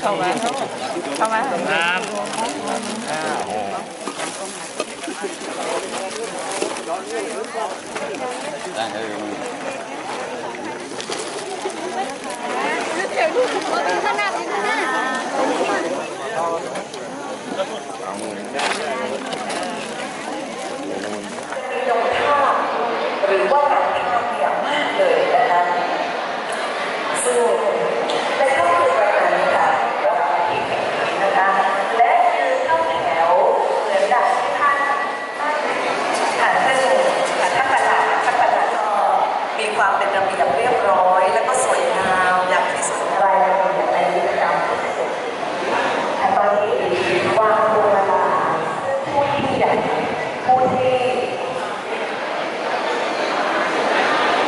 เข้ามาเข้ามาครับได้เออยกท่าหรือว่าการทำอย่างมากเลยนะคะซึ่งในค่ำคืนวันนั้นค่ะเราทำอีกนะคะ และยืนเข้าแถวเหมือนดังที่ท่านค่ะซึ่งค่ะท่านประหลัดท่านประหลัดก็มีความเป็นระเบียบเรียบร้อย แล้วก็สวยงามอย่างที่สุดรายละเอียดในกิจกรรมที่สุด แต่ตอนนี้วางตัวเวลาผู้ที่ใหญ่ผู้ที่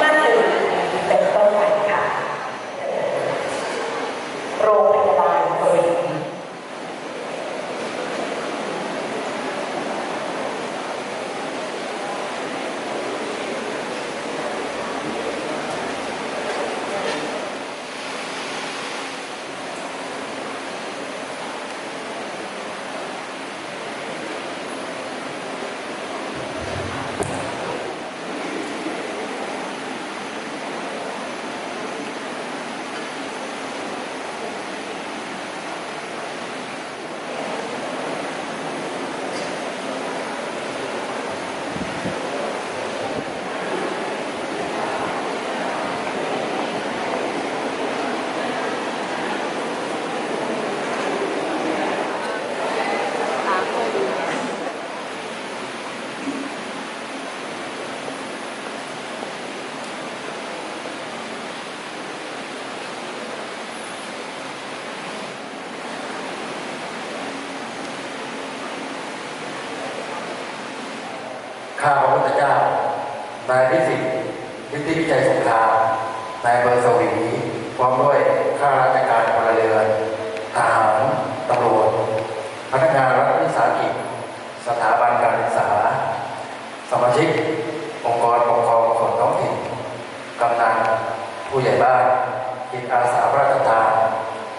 นั่นคือเป็นต้นไปค่ะ โข้าพระพุทธเจ้า นายพิสิทธิ์นิติวิจัยสงครามนายเบอร์สวีพร้อมด้วยข้าราชการพลเรือนทหารตำรวจพนักงานรัฐวิสาหกิจสถาบันการศึกษา สมาชิก องค์กรปกครองส่วนท้องถิ่นกำนันผู้ใหญ่บ้านจิตอาสาพระราชทาน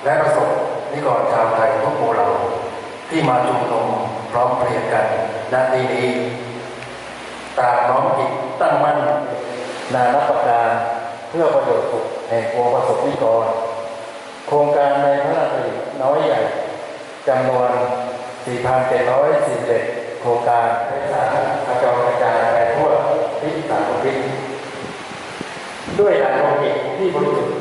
และประสบนิกรชาวไทยทุกหมู่เหล่าที่มาชุมนุมพร้อมเพรียงกันณที่นี้ ตามน้อมจิตตั้งมั่นนานับประการเพื่อประโยชน์สุขแห่งปวงประสบนิกร โครงการในพระราชดำริน้อยใหญ่จำนวน 4,741 โครงการในสารกระจองกระจายไปทั่วทิศสารทิศด้วยหลักโลกิกที่บริสุทธิ์